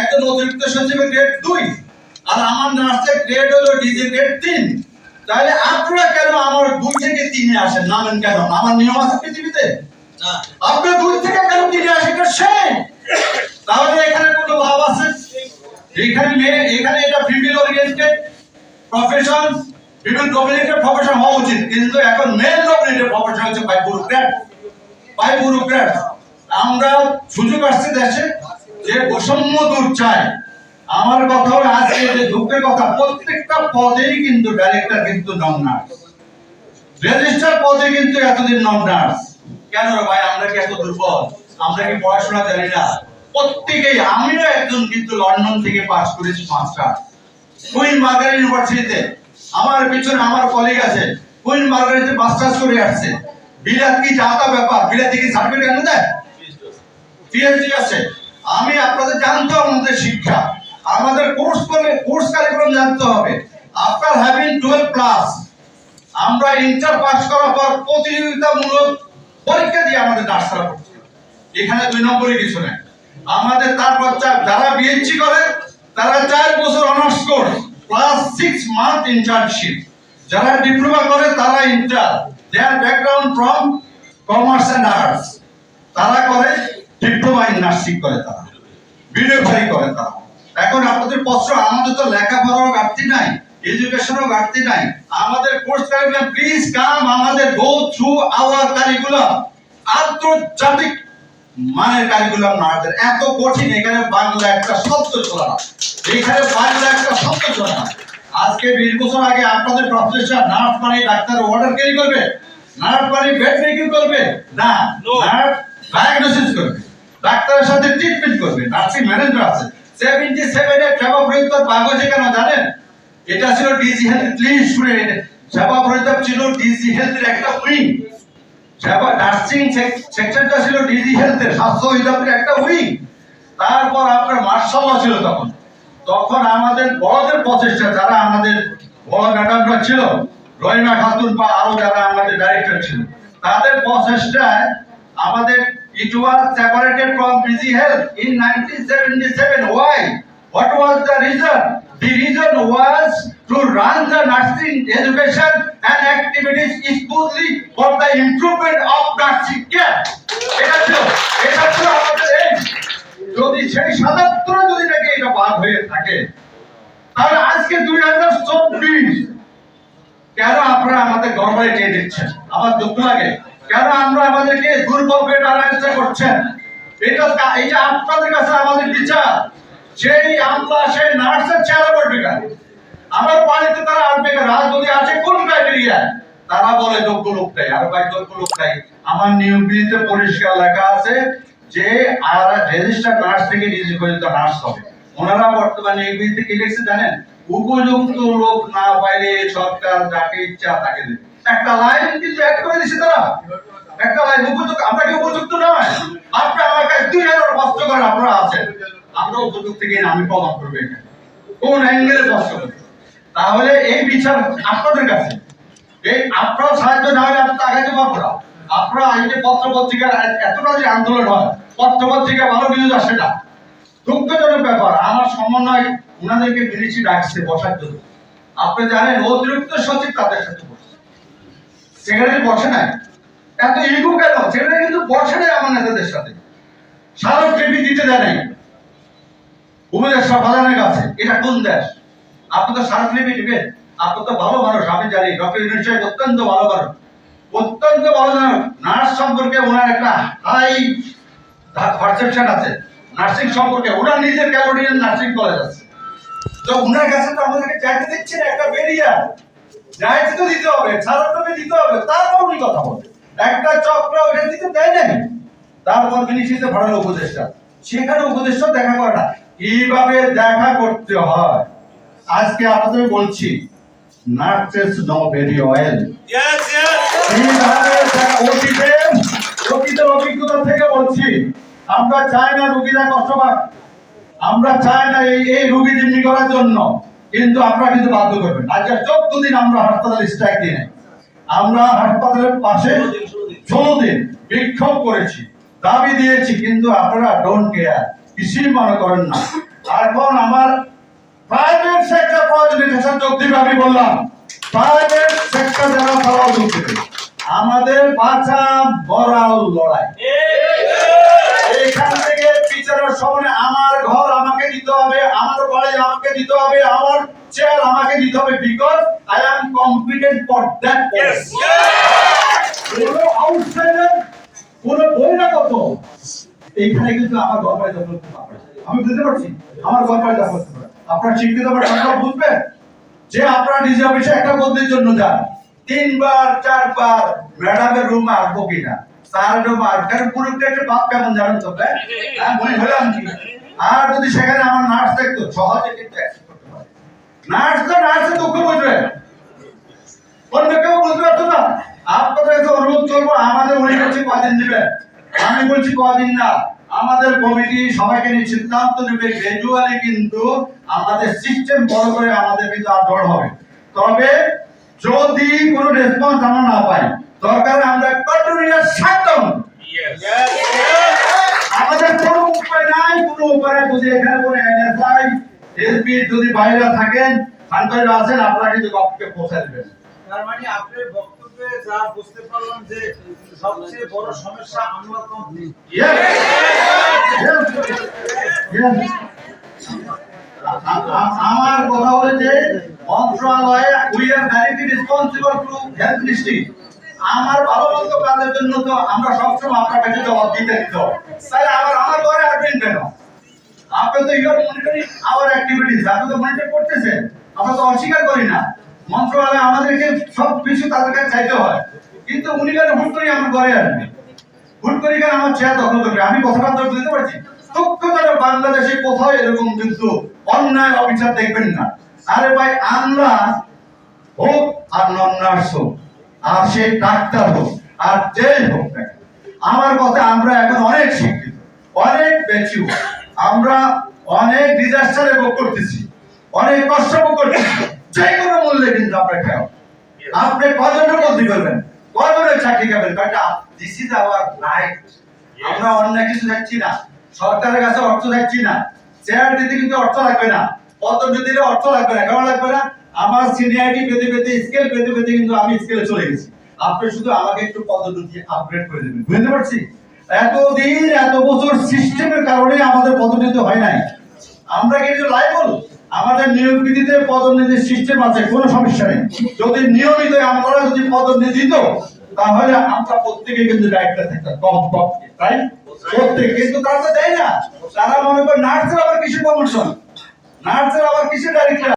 একজন অতিরিক্ত সচিবের গ্রেড দুই। আর আমার নার্সের গ্রেড হলো ডিজি গ্রেড তিন। তাহলে আপনারা কেন আমার দুই থেকে তিনে আসেন? নামেন কেন? আমার নিয়ম আছে পৃথিবীতে? আপনি দুই থেকে কেন তিনে আসেন সেই তাহলে এখানে কোনো ভাব আছে? এখানে এখানে এটা female oriented profession female dominated profession হওয়া উচিত। কিন্তু এখন মেল ডমিনেটেড প্রফেশন হচ্ছে বাই ব্যুরোক্র্যাট বাই ব্যুরোক্র্যাট আমরা সুযোগ আসছে দেশে। যে বৈষম্য দূর চাই আমার কথা হলো আজকে যে দুঃখের কথা, প্রত্যেকটা পদেই কিন্তু ডাইরেক্টর কিন্তু নন নার্স রেজিস্টার পদে কিন্তু এতদিন নন নার্স কেন ভাই, আমরা কি এত দুর্বল? আমরা কি পড়াশোনা জানি না? প্রত্যেকেই, আমিও একজন কিন্তু লন্ডন থেকে পাস করেছি মাস্টার। কুইন মার্গারেট ইউনিভার্সিটিতে। আমার পিছনে আমার কলিগ আছে। কুইন মার্গারেটে মাস্টার্স করে আসছে। বিলাত কি জাতা ব্যাপার? বিলাত কি সার্টিফিকেট এনে দেয়? পিএইচডি আছে। আমি আপনাদের জানতে হবে আমাদের শিক্ষা। আমাদের কোর্স করে কোর্স কারিকুলাম জানতে হবে। আফটার হ্যাভিং 12 প্লাস আমরা ইন্টার পাস করার পর প্রতিযোগিতামূলক পরীক্ষা দিয়ে আমাদের নার্সারা হবে। এখানে দুই নম্বরই কিছু নেই। আমাদের তারপর যারা বিএসসি করে, তারা চার বছর honours course plus six month internship যারা ডিপ্লোমা করে, তারা inter their background from commerce and arts তারা করে ডিপ্লোমা ইন নার্সিং করে তারা বিডিওফাই করে তারা। এখন আপনাদের প্রশ্ন আমাদের তো লেখাপড়ারও ঘাটতি নাই এডুকেশনও ঘাটতি নাই। আমাদের কোর্স কারিকুলাম প্লিজ কাম আমাদের গো থ্রু আওয়ার কারিকুলাম আন্তর্জাতিক মানের কারিকুলাম না আমাদের এত কঠিন এখানে বাংলা একটা শব্দ চলে না। এখানে বাংলা একটা শব্দ চলে না। আজকে বিশ বছর আগে আপনাদের প্রফেসর নার্স মানে ডাক্তার অর্ডার ক্যারি করবে? নার্স মানে বেড রেকিং করবে? না. নার্স ডায়াগনোসিস করবে। ডাক্তারের সাথে ট্রিটমেন্ট করবে নার্সিং ম্যানেজার আছে। সেভেন্টি সেভেনে সেবা প্রয়োগ কাগজে কেন জানেন? এটা ছিল ডিজি হেলথ প্লিজ শুনে সেবা প্রয়োগ ছিল ডিজি হেলথের একটা উইং সেবা নার্সিং সেকশনটা ছিল ডিজি হেলথের স্বাস্থ্য অধিদপ্তরের একটা উইং তারপর আপনার মার্শাল ছিল তখন। তখন আমাদের বড়দের প্রচেষ্টা, যারা আমাদের বড় ম্যাডামরা ছিল, রহিমা খাতুন বা আরও যারা আমাদের ডাইরেক্টর ছিল, তাদের প্রচেষ্টায় আমাদের it was separated from BG health in 1977 why what was the reason the reason was to run the nursing education and activities smoothly for the improvement of nursing care এটা ছিল এটা ছিল আমাদের aim। যদি সেই সাতাত্তরে যদি নাকি এটা বাদ হয়ে থাকে তাহলে আজকে দুই হাজার চব্বিশ কেন আপনারা আমাদের গড়বাড়ি নিয়ে দিচ্ছেন আমার দুঃখ লাগে কেন আমরা আমাদেরকে করছেন? এটা আপনাদের কাছে আমাদের বিচার। সেই নার্সের পড়বে কেন? আমার বাড়িতে তারা আসবে কেন? আসে কোন ক্রাইটেরিয়া তারা বলে যোগ্য লোকটাই আর ভাই যোগ্য লোকটাই আমার পরিষ্কার লেখা আছে যে, আর রেজিস্টার নার্স থেকে নিয়োজিত নার্স হবে। ওনারা বর্তমানে কি লিখছে জানেন? উপযুক্ত লোক না পাইলে সরকার যাকে ইচ্ছা তাকে দেবে। একটা লাইন কিন্তু অ্যাড করে দিছে তারা। একটা লাইন উপযুক্ত, আমরা কি উপযুক্ত নয়? আপনি আমার কাছে দুই হাজার কষ্ট করেন, আপনারা আছেন। আমরা উপযুক্ত কিনা আমি প্রমাণ করব এখানে। কোন অ্যাঙ্গেলে কষ্ট তাহলে এই বিচার আপনাদের কাছে। এই আপনার সাহায্য না হলে আপনার আগাতে পারব আপনারা এই যে পত্র পত্রিকার এতটা যে আন্দোলন হয়, পত্র পত্রিকা ভালো নিউজ আসে না। দুঃখজনক ব্যাপার, আমার সমন্বয় ওনাদেরকে বিদেশি ডাকছে বসার জন্য। আপনি জানেন, অতিরিক্ত সচিব তাদের সাথে সেখানে বসে নাই, এত ইগো কেন? সেখানে কিন্তু বসে নাই আমার নেতাদের সাথে। স্মারক টিভি দিতে দেয় নাই। উপদেষ্টা প্রধানের কাছে, এটা কোন দেশ? আপনি তো স্মারক টিভি দিবেন আপনি তো ভালো মানুষ, আমি জানি। ডক্টর সাহেব অত্যন্ত ভালো মানুষ। অত্যন্ত ভালো মানুষ। নার্স সম্পর্কে ওনার একটা হাই পারসেপশন আছে। নার্সিং সম্পর্কে ওনার নিজের ক্যালোরিয়ান নার্সিং কলেজ আছে। তো ওনার কাছে তো আমাদেরকে চাইতে দিচ্ছে না, একটা বেরিয়া চাইতে তো দিতে হবে ছাড়াতে দিতে হবে তারপর উনি কথা বলবে। একটা চক্র ওটা দিতে দেয় নাই। তারপর মিনিস্ট্রিতে ভাড়ালো উপদেষ্টা সেখানে উপদেষ্টা দেখা করে না। কীভাবে দেখা করতে হয়। আজকে আপনাদের বলছি নার্সেস নো ভেরি অয়েল। অতীতে অতীতের অভিজ্ঞতা থেকে বলছি আমরা চাই না রুগীরা কষ্ট পাক। আমরা চাই না এই এই রুগী জিম্মি করার জন্য। কিন্তু আমরা কিন্তু বাধ্য করবেন। আজকে চোদ্দদিন আমরা হাসপাতালে স্ট্রাইক দিয়ে নেই। আমরা হাসপাতালের পাশে ষোলো দিন বিক্ষোভ করেছি দাবি দিয়েছি কিন্তু আপনারা ডোন্ট কেয়ার কিছুই মনে করেন না। এখন আমার প্রাইভেট সেক্টর প্রয়োজন যোগ দিবে আমি বললাম প্রাইভেট সেক্টর যারা তারাও যোগ আমাদের বাঁচা বড় লড়াই। এখান থেকে বিচারের সময় আমার ঘর আমাকে দিতে হবে আমাকে দিতে হবে আমার চেয়ার আমাকে দিতে হবে because I am competent for that কোনো আউটসাইডার কোনো বহিরাগত এইখানে কিন্তু আমার বাড়ি দখল আমি বুঝতে পারছি। আমার বাড়ি দখল। আপনারা শিক্ষিত আপনারা বুঝবেন যে আপনারা ডিজি অফিসে একটা বদলির জন্য যান। তিনবার চারবার ম্যাডামের রুমে আসব কিনা? স্যার রুমে আসব কারণ পুরো একটা বাপ কেমন জানেন তো হ্যাঁ? মনে হলাম কি? আর যদি সেখানে আমার নার্স দেখতো, সহজে কিন্তু নার্স তো দুঃখ বুঝবে। অন্য কেউ বুঝতে পারতো না। আপনাদের কাছে অনুরোধ করব, আমাদের উনি বলছি কদিন আমি বলছি কদিন না। আমাদের কমিটি সবাইকে নিয়ে সিদ্ধান্ত নেবে গ্রাজুয়ালি কিন্তু আমাদের সিস্টেম বড় করে আমাদের কিন্তু আদর হবে। তবে যদি কোনো রেসপন্স আমরা না পাই, দরকার আমরা কন্টিনিউয়াস শাটডাউন আমাদের কোনো উপায় নাই কোনো উপায়। যদি এখানে কোনো এনএসআই এসপি যদি বাইরে থাকেন শান্তরা আছেন আপনারা কিন্তু গপকে পৌঁছে দেবেন তার মানে আপনার বক্তব্যে যা বুঝতে পারলাম যে সবচেয়ে বড় সমস্যা আমরা কমপ্লিট Yes. Yes. Yes. আ- আ- আমার কথা হলো যে মন্ত্রণালয়ে we are directly responsible to health district আমার ভালো মন্দ কাজের জন্য তো আমরা সবসময় আপনার কাছে জবাব দিতে দিতে হবে স্যার আমার ঘরে আসবেন কেন? আপনি তো ইউর মনিটরিং আওয়ার অ্যাক্টিভিটিস আপনি তো মনিটর করতেছেন। আমরা তো অস্বীকার করি না। মন্ত্রণালয় আমাদেরকে সব কিছু তাদের কাছে চাইতে হয়। কিন্তু উনি কেন হুট করে আমার ঘরে আসবে হুট করে কেন আমার চেয়ার দখল করবে আমি কথাটা তো বুঝতে পারছি? দুঃখ বাংলাদেশে কোথাও এরকম কিন্তু অন্যায় অবিচার দেখবেন না। আরে ভাই, আমরা হোক আর নন নার্স হোক, আর সে ডাক্তার হোক, আর যেই হোক না আমার কথা আমরা এখন অনেক শিক্ষিত অনেক বেচু আমরা অনেক ডিজাস্টারে ভোগ করতেছি অনেক কষ্ট ভোগ করতেছি যে কোনো মূল্যে কিন্তু আমরা খেয়াল। আপনি কজনের বলতে পারবেন কজনের চাকরি খাবেন? কারণ দিস ইজ আওয়ার রাইট আমরা অন্য কিছু যাচ্ছি না। সরকারের কাছে অর্থ যাচ্ছি না। চেয়ার দিতে কিন্তু অর্থ লাগবে না। পদোন্নতি দিলে অর্থ লাগবে না। কেমন লাগবে না? আমার সিনিয়রিটি পেতে পেতে স্কেল পেতে পেতে কিন্তু আমি স্কেলে চলে গেছি। আপনি শুধু আমাকে একটু পদোন্নতি আপগ্রেড করে দেবেন, বুঝতে পারছি? এতদিন, এত বছর সিস্টেমের কারণে আমাদের পদোন্নতি হয় নাই। আমরা কিন্তু লাইবল আমাদের নিয়োগ বিধিতে পদোন্নতির সিস্টেম আছে, কোনো সমস্যা নেই। যদি নিয়মিত আমরা যদি পদোন্নতি দিত, তাহলে আমরা প্রত্যেকে কিন্তু দায়িত্ব থাকতাম, কম কম, তাই? প্রত্যেক, কিন্তু তারা তো দেয় না। তারা মনে করে, নার্সের আবার কিসের প্রমোশন নার্সের আবার কিসের ডাইরেক্টর